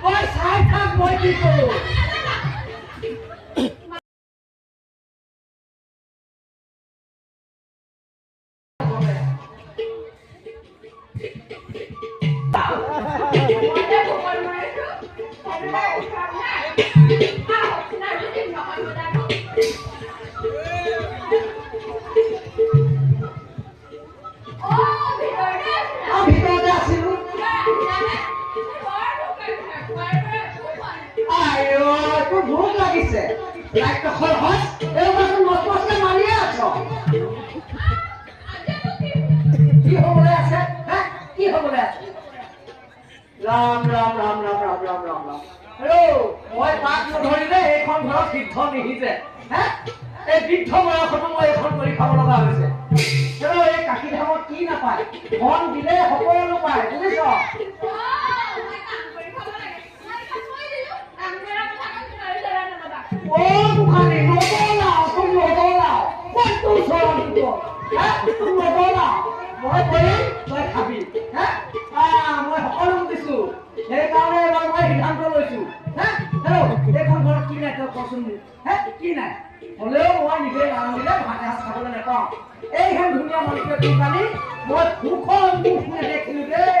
Vai sair da noite, pô! ঐ তোৰ লাগিছে। লাইট দখল হয় এইবাৰ মচ মচকে মাৰিয়ে আছ। কি হ'বলৈ আছে? হে কি হ'বলৈ আছে? ৰাম ৰাম ৰাম ৰাম ৰাম ৰাম ৰাম হেল্ল' মই তাক নধৰিলে এইখন ঘৰত বৃদ্ধ নিসিজে হে এই বৃদ্ধ বয়সতো মই এইখন কৰি লগা হৈছে। এই কাশী কি নাপায়? ধন দিলে সকলো পায় বুজিছ? ও বুখারি নবলাও তুমি নবলাও কোনটো ওচৰত দিব তুমি মই কৰিম তই খাবি মই সকলো বুজিছো সেইকাৰণে এবাৰ মই সিদ্ধান্ত লৈছো হে এইখন ঘৰত কি নাই তই কচোন হে কি নাই হ'লেও মই নিজে নাৰান্ধিলে ভাত এসাঁজ খাবলৈ নাপাওঁ এইখন ধুনীয়া মানুহটোৱে কালি মই সুখৰ মুখ নেদেখিলো দেই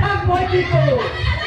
attack my people.